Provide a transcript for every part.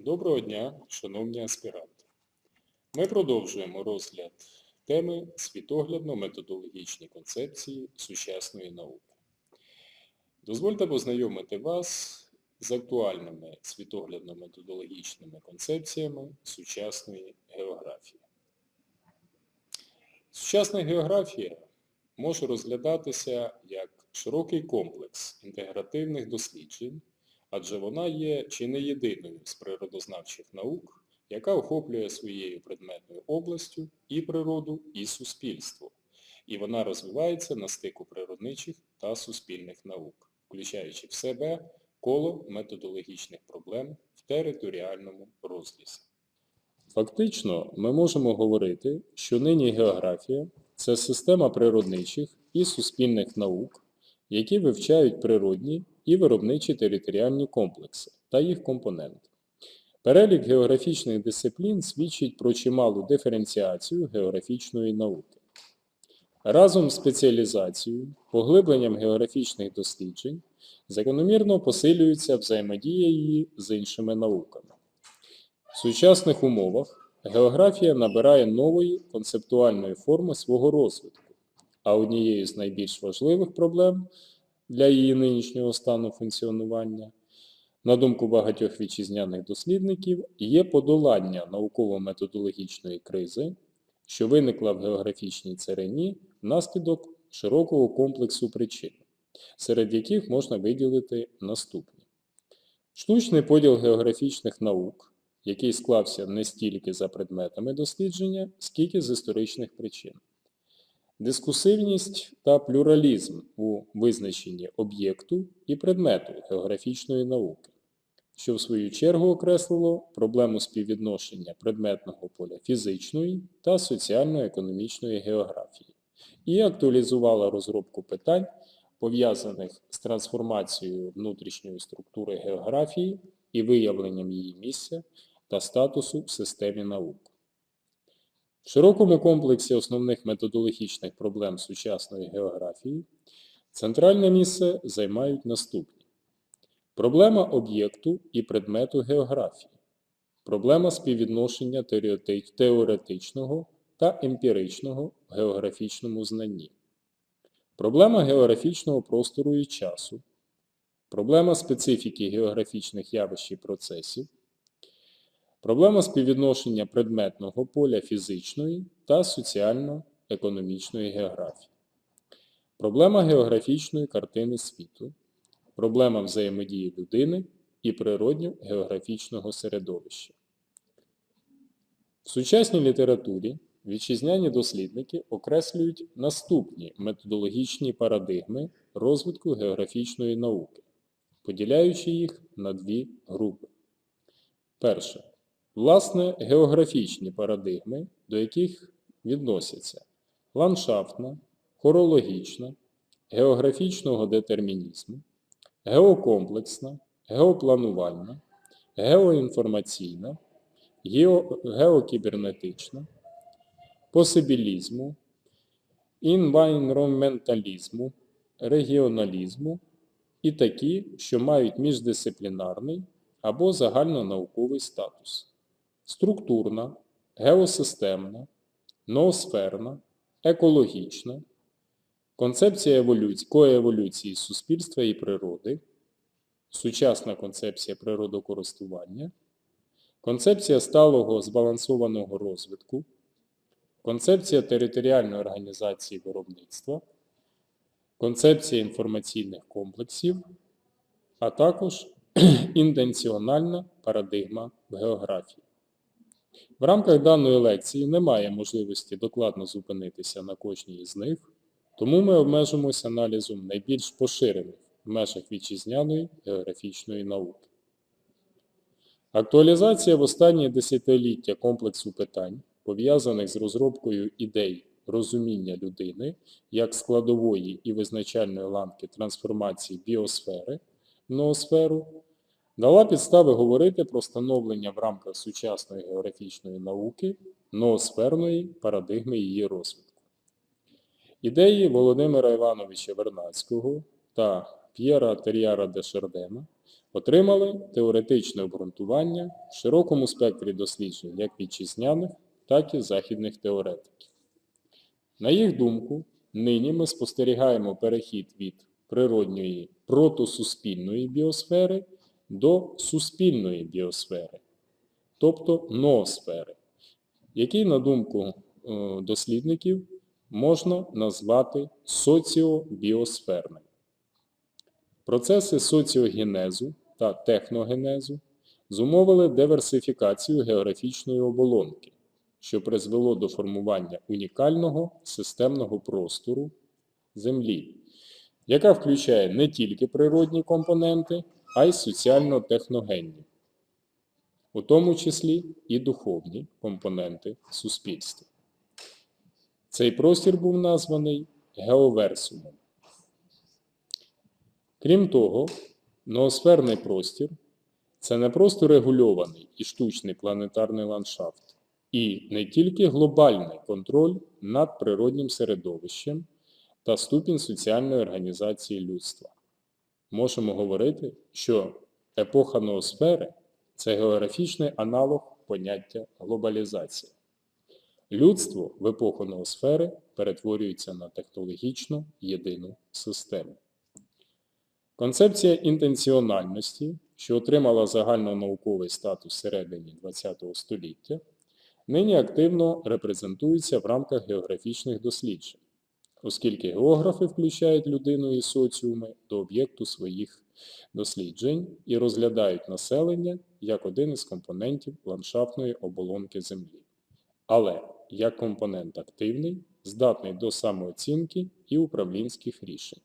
Доброго дня, шановні аспіранти. Ми продовжуємо розгляд теми світоглядно-методологічні концепції сучасної науки. Дозвольте познайомити вас з актуальними світоглядно-методологічними концепціями сучасної географії. Сучасна географія може розглядатися як широкий комплекс інтегративних досліджень, адже вона є чи не єдиною з природознавчих наук, яка охоплює своєю предметною областю і природу, і суспільство. І вона розвивається на стику природничих та суспільних наук, включаючи в себе коло методологічних проблем в територіальному розрізі. Фактично, ми можемо говорити, що нині географія це система природничих і суспільних наук, які вивчають природні і виробничі територіальні комплекси та їх компоненти. Перелік географічних дисциплін свідчить про чималу диференціацію географічної науки. Разом з спеціалізацією, поглибленням географічних досліджень закономірно посилюється взаємодія її з іншими науками. В сучасних умовах географія набирає нової концептуальної форми свого розвитку, а однією з найбільш важливих проблем для її нинішнього стану функціонування, на думку багатьох вітчизняних дослідників, є подолання науково-методологічної кризи, що виникла в географічній царині внаслідок широкого комплексу причин, серед яких можна виділити наступні. Штучний поділ географічних наук, який склався не стільки за предметами дослідження, скільки з історичних причин. Дискусивність та плюралізм у визначенні об'єкту і предмету географічної науки, що в свою чергу окреслило проблему співвідношення предметного поля фізичної та соціально-економічної географії і актуалізувала розробку питань, пов'язаних з трансформацією внутрішньої структури географії і виявленням її місця та статусу в системі наук. В широкому комплексі основних методологічних проблем сучасної географії центральне місце займають наступні. Проблема об'єкту і предмету географії, проблема співвідношення теоретичного та емпіричного в географічному знанні, проблема географічного простору і часу, проблема специфіки географічних явищ і процесів, Проблема співвідношення предметного поля фізичної та соціально-економічної географії. Проблема географічної картини світу. Проблема взаємодії людини і природньо-географічного середовища. В сучасній літературі вітчизняні дослідники окреслюють наступні методологічні парадигми розвитку географічної науки, поділяючи їх на дві групи. Перше. Власне, географічні парадигми, до яких відносяться ландшафтна, хорологічна, географічного детермінізму, геокомплексна, геопланувальна, геоінформаційна, гео- геокібернетична, посибілізму, інвайнроменталізму, регіоналізму і такі, що мають міждисциплінарний або загальнонауковий статус структурна, геосистемна, ноосферна, екологічна, концепція еволюції, коеволюції суспільства і природи, сучасна концепція природокористування, концепція сталого збалансованого розвитку, концепція територіальної організації виробництва, концепція інформаційних комплексів, а також інтенціональна парадигма в географії. В рамках даної лекції немає можливості докладно зупинитися на кожній із них, тому ми обмежимося аналізом найбільш поширених в межах вітчизняної географічної науки. Актуалізація в останні десятиліття комплексу питань, пов'язаних з розробкою ідей розуміння людини як складової і визначальної ланки трансформації біосфери в ноосферу, дала підстави говорити про становлення в рамках сучасної географічної науки ноосферної парадигми її розвитку. Ідеї Володимира Івановича Вернадського та П'єра Тер'яра де Шардена отримали теоретичне обґрунтування в широкому спектрі досліджень як вітчизняних, так і західних теоретиків. На їх думку, нині ми спостерігаємо перехід від природньої протосуспільної біосфери до суспільної біосфери, тобто ноосфери, який, на думку е, дослідників, можна назвати соціобіосферним. Процеси соціогенезу та техногенезу зумовили диверсифікацію географічної оболонки, що призвело до формування унікального системного простору Землі, яка включає не тільки природні компоненти, а й соціально-техногенні, у тому числі і духовні компоненти суспільства. Цей простір був названий геоверсумом. Крім того, ноосферний простір це не просто регульований і штучний планетарний ландшафт, і не тільки глобальний контроль над природнім середовищем та ступінь соціальної організації людства. Можемо говорити, що епоха ноосфери це географічний аналог поняття глобалізація. Людство в епоху ноосфери перетворюється на технологічно єдину систему. Концепція інтенціональності, що отримала загальнонауковий статус всередині ХХ століття, нині активно репрезентується в рамках географічних досліджень, оскільки географи включають людину і соціуми до об'єкту своїх досліджень і розглядають населення як один із компонентів ландшафтної оболонки Землі, але як компонент активний, здатний до самооцінки і управлінських рішень.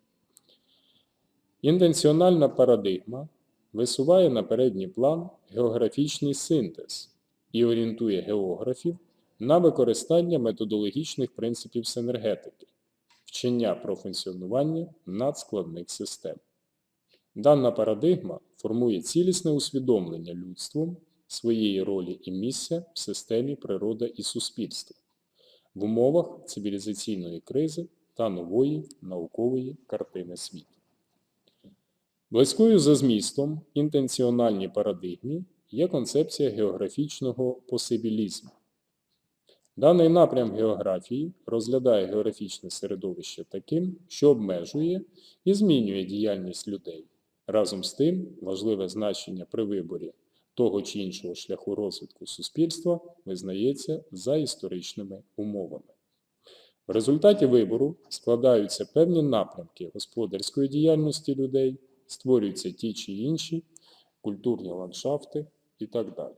Інтенціональна парадигма висуває на передній план географічний синтез і орієнтує географів на використання методологічних принципів синергетики, вчення про функціонування надскладних систем. Дана парадигма формує цілісне усвідомлення людством своєї ролі і місця в системі природа і суспільство в умовах цивілізаційної кризи та нової наукової картини світу. Близькою за змістом інтенціональній парадигмі є концепція географічного посибілізму. Даний напрям географії розглядає географічне середовище таким, що обмежує і змінює діяльність людей. Разом з тим, важливе значення при виборі того чи іншого шляху розвитку суспільства визнається за історичними умовами. В результаті вибору складаються певні напрямки господарської діяльності людей, створюються ті чи інші культурні ландшафти і так далі.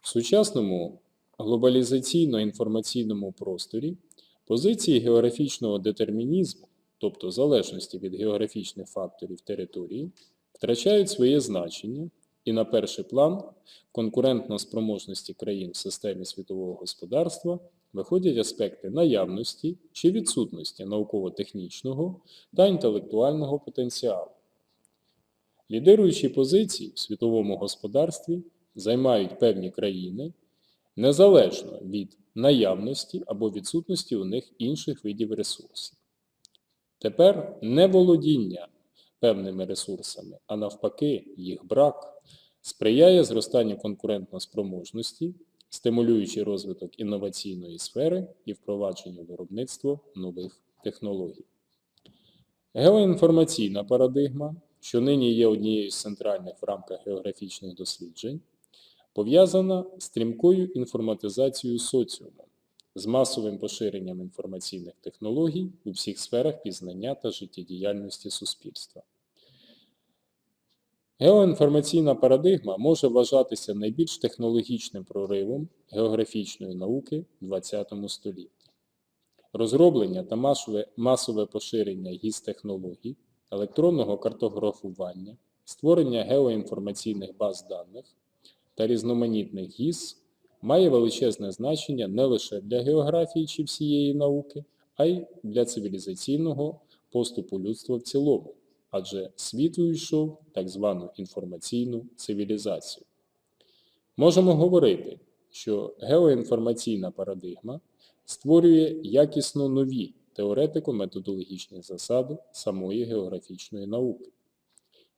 В сучасному глобалізаційно-інформаційному просторі позиції географічного детермінізму, тобто залежності від географічних факторів території, втрачають своє значення і на перший план конкурентно спроможності країн в системі світового господарства виходять аспекти наявності чи відсутності науково-технічного та інтелектуального потенціалу. Лідируючі позиції в світовому господарстві займають певні країни незалежно від наявності або відсутності у них інших видів ресурсів. Тепер не володіння певними ресурсами, а навпаки, їх брак сприяє зростанню конкурентноспроможності, стимулюючи розвиток інноваційної сфери і впровадженню виробництва нових технологій. Геоінформаційна парадигма, що нині є однією з центральних в рамках географічних досліджень, пов'язана стрімкою інформатизацією соціуму, з масовим поширенням інформаційних технологій у всіх сферах пізнання та життєдіяльності суспільства. Геоінформаційна парадигма може вважатися найбільш технологічним проривом географічної науки ХХ столітті. Розроблення та масове, масове поширення гіс-технологій, електронного картографування, створення геоінформаційних баз даних та різноманітних ГІС має величезне значення не лише для географії чи всієї науки, а й для цивілізаційного поступу людства в цілому, адже світ увійшов так звану інформаційну цивілізацію. Можемо говорити, що геоінформаційна парадигма створює якісно нові теоретико-методологічні засади самої географічної науки.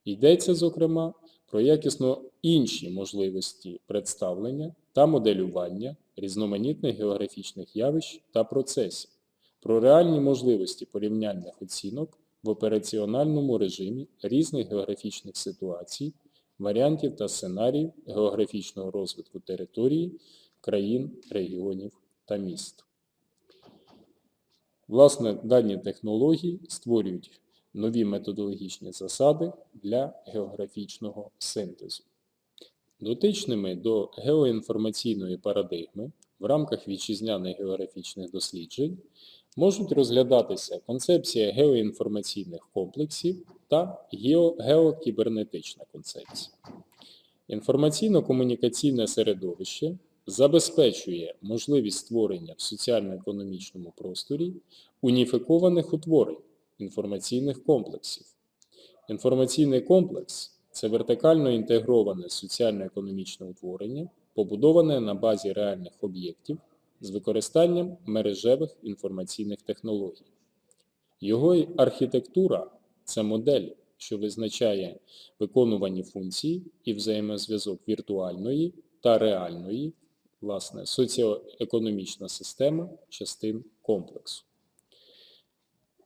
Йдеться, зокрема, про якісно інші можливості представлення та моделювання різноманітних географічних явищ та процесів, про реальні можливості порівняльних оцінок в операціональному режимі різних географічних ситуацій, варіантів та сценаріїв географічного розвитку території, країн, регіонів та міст. Власне, дані технології створюють нові методологічні засади для географічного синтезу. Дотичними до геоінформаційної парадигми в рамках вітчизняних географічних досліджень можуть розглядатися концепція геоінформаційних комплексів та геокібернетична концепція. Інформаційно-комунікаційне середовище забезпечує можливість створення в соціально-економічному просторі уніфікованих утворень інформаційних комплексів. Інформаційний комплекс це вертикально інтегроване соціально-економічне утворення, побудоване на базі реальних об'єктів з використанням мережевих інформаційних технологій. Його архітектура це модель, що визначає виконувані функції і взаємозв'язок віртуальної та реальної, власне, соціоекономічна система частин комплексу.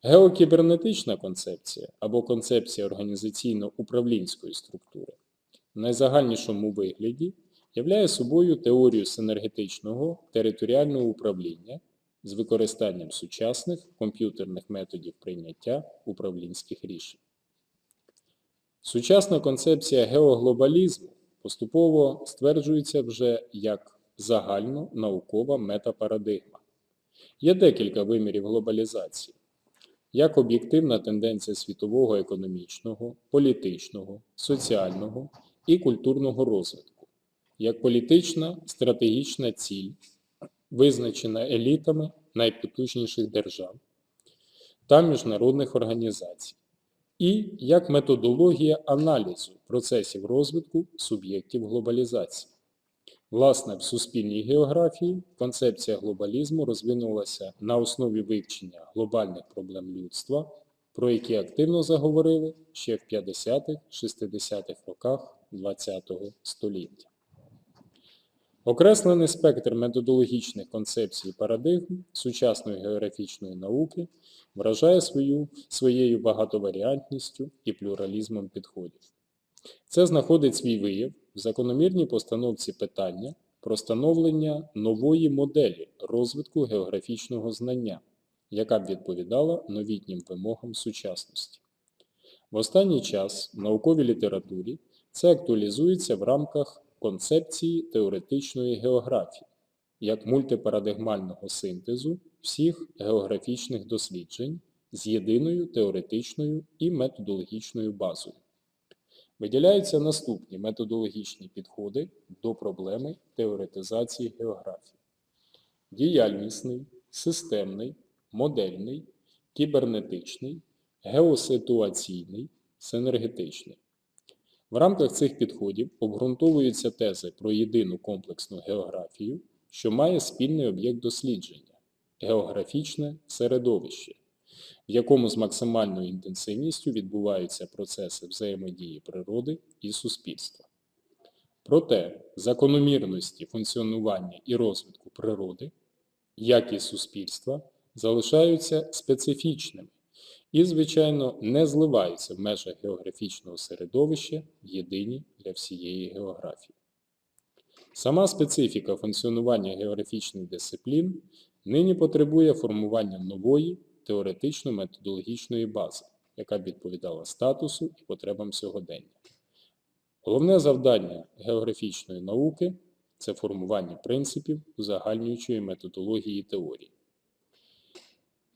Геокібернетична концепція або концепція організаційно-управлінської структури в найзагальнішому вигляді являє собою теорію синергетичного територіального управління з використанням сучасних комп'ютерних методів прийняття управлінських рішень. Сучасна концепція геоглобалізму поступово стверджується вже як загальнонаукова метапарадигма. Є декілька вимірів глобалізації як об'єктивна тенденція світового економічного, політичного, соціального і культурного розвитку, як політична стратегічна ціль, визначена елітами найпотужніших держав та міжнародних організацій, і як методологія аналізу процесів розвитку суб'єктів глобалізації. Власне, в суспільній географії концепція глобалізму розвинулася на основі вивчення глобальних проблем людства, про які активно заговорили ще в 50-60-х роках ХХ століття. Окреслений спектр методологічних концепцій парадигм сучасної географічної науки вражає свою, своєю багатоваріантністю і плюралізмом підходів. Це знаходить свій вияв в закономірній постановці питання про становлення нової моделі розвитку географічного знання, яка б відповідала новітнім вимогам сучасності. В останній час в науковій літературі це актуалізується в рамках концепції теоретичної географії як мультипарадигмального синтезу всіх географічних досліджень з єдиною теоретичною і методологічною базою. Виділяються наступні методологічні підходи до проблеми теоретизації географії. Діяльнісний, системний, модельний, кібернетичний, геоситуаційний, синергетичний. В рамках цих підходів обґрунтовуються тези про єдину комплексну географію, що має спільний об'єкт дослідження географічне середовище, якому з максимальною інтенсивністю відбуваються процеси взаємодії природи і суспільства. Проте закономірності функціонування і розвитку природи, як і суспільства, залишаються специфічними і, звичайно, не зливаються в межах географічного середовища єдині для всієї географії. Сама специфіка функціонування географічних дисциплін нині потребує формування нової теоретично-методологічної бази, яка б відповідала статусу і потребам сьогодення. Головне завдання географічної науки це формування принципів узагальнюючої методології теорії.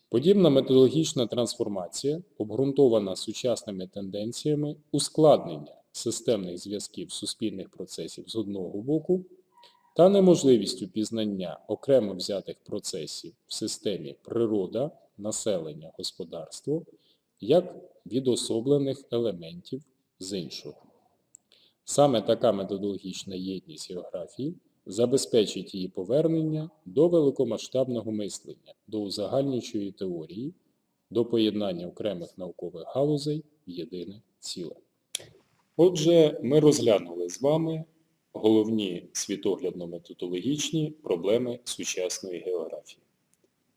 Подібна методологічна трансформація обґрунтована сучасними тенденціями ускладнення системних зв'язків суспільних процесів з одного боку та неможливістю пізнання окремо взятих процесів в системі природа, населення, господарство як відособлених елементів з іншого. Саме така методологічна єдність географії забезпечить її повернення до великомасштабного мислення, до узагальнюючої теорії, до поєднання окремих наукових галузей в єдине ціле. Отже, ми розглянули з вами головні світоглядно-методологічні проблеми сучасної географії.